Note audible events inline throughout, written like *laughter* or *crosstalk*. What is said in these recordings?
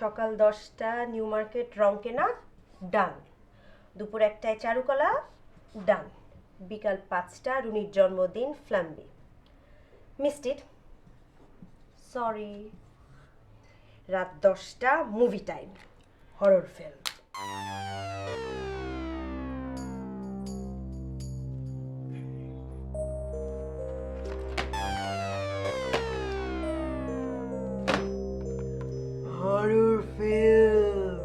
সকাল দশটা, new market, রংকেনা, ডান। দুপুর একটায় চারুকলা, ডান। বিকাল পাঁচটা, রুনির জন্মদিন, ফ্ল্যাম্বি। মিস্টিড সরি, রাত দশটা, movie time, horror film. Horror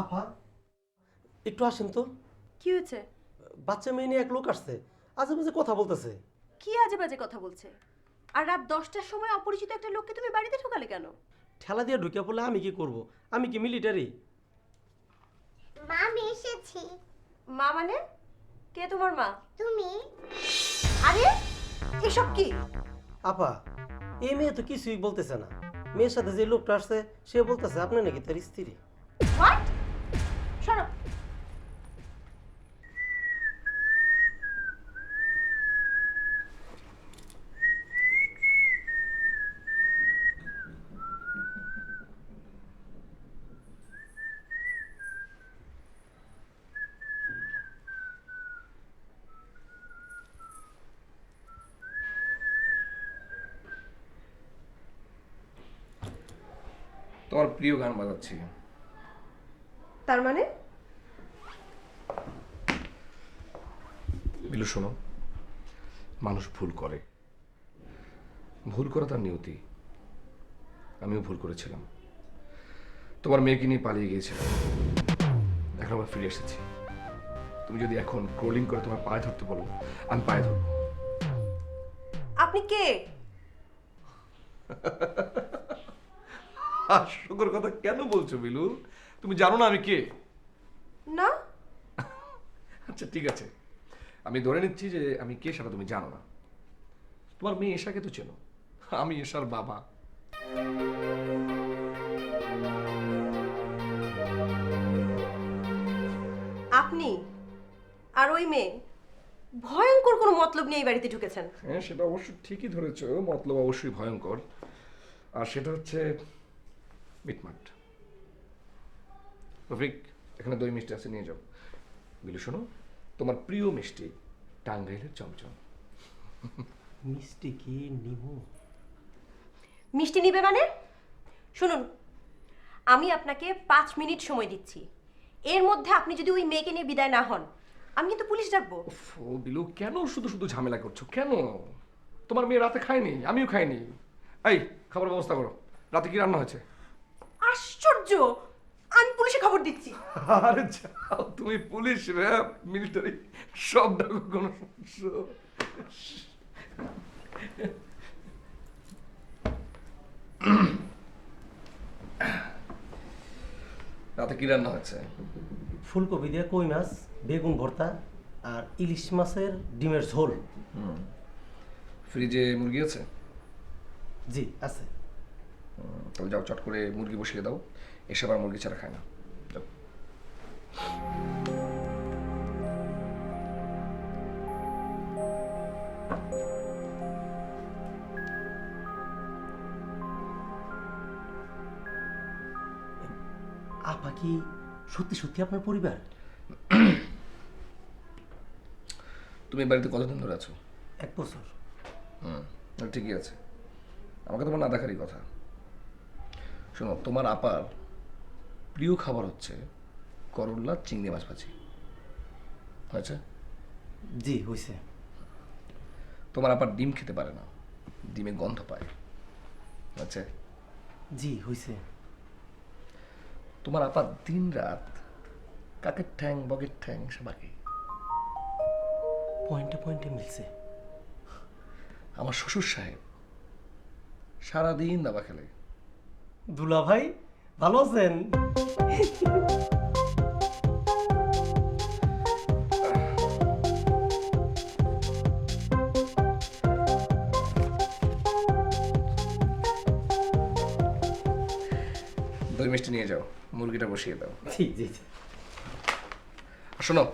আপা একটু আসেন তো। কি হয়েছে? বাচ্চা মেয়ে নিয়ে এক লোক আসছে। আজে বাজে কথা বলতেছে। কি আজে বাজে কথা বলছে? আর রাত দশটার সময় অপরিচিত একটা লোককে তুমি বাড়িতে ঢোকালে কেন? ঠেলা দিয়ে ঢুকে পড়লে আমি কি করব? আমি কি মিলিটারি মা আমি এসেছি। মা মানে? কে তোমার মা? তুমি। আরে এসব কি? আপা এই মেয়ে তো কিছুই বলতেছে না। মেয়ের সাথে যে লোকটা আসছে সে বলতেছে আপনি নাকি তার স্ত্রী? হোয়াট শোনো তোমার প্রিয় গান বাজাচ্ছি। তার মানে? বিলু শোনো। মানুষ ভুল করে। ভুল করা তার নিয়তি। আমিও ভুল করেছিলাম। তোমার মেয়েকে নিয়ে পালিয়ে গিয়েছিলাম। এখন আবার ফিরে এসেছি। তুমি যদি এখন ক্রোলিং করে তোমার পায়ে ধরতে বলো আমি পায়ে ধরবো। আপনি কে? *laughs* হাস্যকর কথা কেন বলছো বিলু তুমি জানো না আমি কে? না। আচ্ছা ঠিক আছে। আমি ধরে নিচ্ছি যে আমি কে সেটা তুমি জানো না। তোমার মেয়ে এশাকে তো চেনো। আমি এশার বাবা। আপনি আর ওই মেয়ে ভয়ঙ্কর কোনো মতলব নিয়ে এই বাড়িতে ঢুকেছেন। হ্যাঁ সেটা অবশ্য ঠিকই ধরেছ। মতলব অবশ্যই ভয়ঙ্কর। আর সেটা হচ্ছে মিটমাট রফিক এখানে দই মিষ্টি আছে নিয়ে যাও। বিলু শোনো তোমার প্রিয় মিষ্টি টাঙ্গাইলের চমচম। মিষ্টি কি নিমু? মিষ্টি নিবে মানে? শুনুন আমি আপনাকে পাঁচ মিনিট সময় দিচ্ছি। এর মধ্যে আপনি যদি ওই মেয়েকে নিয়ে বিদায় না হন আমি কিন্তু পুলিশ ডাকবো। উফ, ও বিলু কেন শুধু শুধু ঝামেলা করছ? কেন? তোমার মেয়ে রাতে খায়নি আমিও খাইনি। এই খাবার ব্যবস্থা করো। রাতে কি রান্না হয়েছে? আশ্চর্য! আমি পুলিশে খবর দিচ্ছি। আরে যাও তুমি পুলিশ র্যাব মিলিটারি সব ডাকো কোনো সমস্যা। রাতে কি রান্না হয়েছে? ফুলকপি দিয়ে কই মাছ বেগুন ভর্তা আর ইলিশ মাছের ডিমের ঝোল। ফ্রিজে মুরগি আছে? জি আছে। তাহলে যাও চট করে মুরগি বসিয়ে দাও। এসব আর মুরগি ছাড়া খায় না। যাও। আপা কি সত্যি সত্যি আপনার পরিবার? তুমি এই বাড়িতে কতদিন ধরে আছো? এক বছর। হুম তাহলে ঠিকই আছে। আমাকে তোমার না দেখারই কথা। শোনো তোমার আপার প্রিয় খাবার হচ্ছে করল্লা চিংড়ি মাছ ভাজি। হয়েছে? জি হয়েছে। তোমার আপার ডিম খেতে পারে না ডিমে গন্ধ পায়। আচ্ছা জি হয়েছে। তোমার আপা দিন রাত কাকের ঠ্যাং বগের ঠ্যাং সেবাকে পয়েন্টে পয়েন্টে মিলছে। আমার শ্বশুর সাহেব সারাদিন দাবা খেলে। দুলা ভাই ভালো আছেন দই মিষ্টি নিয়ে যাও মুরগিটা বসিয়ে দাও জি জি। আর শোনো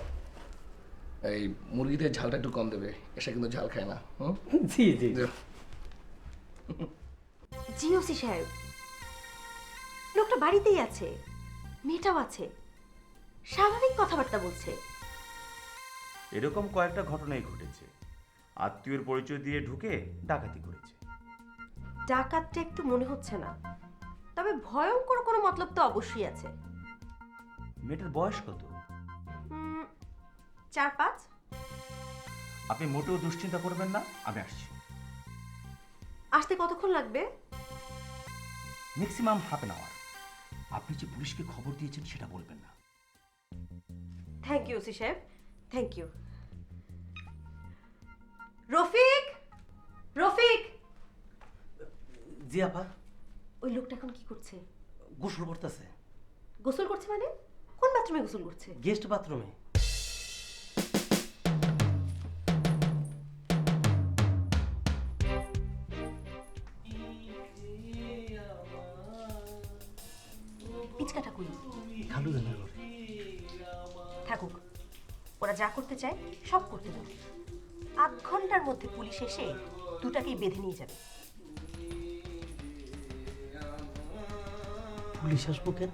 এই মুরগিতে ঝালটা একটু কম দেবে এসে কিন্তু ঝাল খায় না হুম জি জি যাও। জি ওসি সাহেব লোকটা বাড়িতেই আছে। মেয়েটাও আছে। স্বাভাবিক কথাবার্তা বলছে। এরকম কয়েকটা ঘটনাই ঘটেছে। আত্মীয়র পরিচয় দিয়ে ঢুকে ডাকাতি করেছে। ডাকাতটা একটু মনে হচ্ছে না। তবে ভয়ঙ্কর কোনো মতলব তো অবশ্যই আছে। মেয়েটার বয়স কত? চার পাঁচ। আপনি মোটেও দুশ্চিন্তা করবেন না আমি আসছি। আসতে কতক্ষণ লাগবে? ম্যাক্সিমাম হাফ অ্যান আওয়ার আপনি যে পুলিশকে খবর দিয়েছেন সেটা বলবেন না। থ্যাংক ইউ ওসি সাহেব। Thank you Rafiq! রফিক! জি আপা। ওই লোকটা এখন কি করছে? গোসল করতেছে। গোসল করছে মানে? কোন বাথরুমে গোসল করছে? গেস্ট বাথরুমে। পিচকাটা কই খালু জানা করে থাকুক ওরা যা করতে চায় সব করতে দাও আধ ঘণ্টার মধ্যে পুলিশ এসে দুটাকেই বেঁধে নিয়ে যাবে। পুলিশ আসব কেন?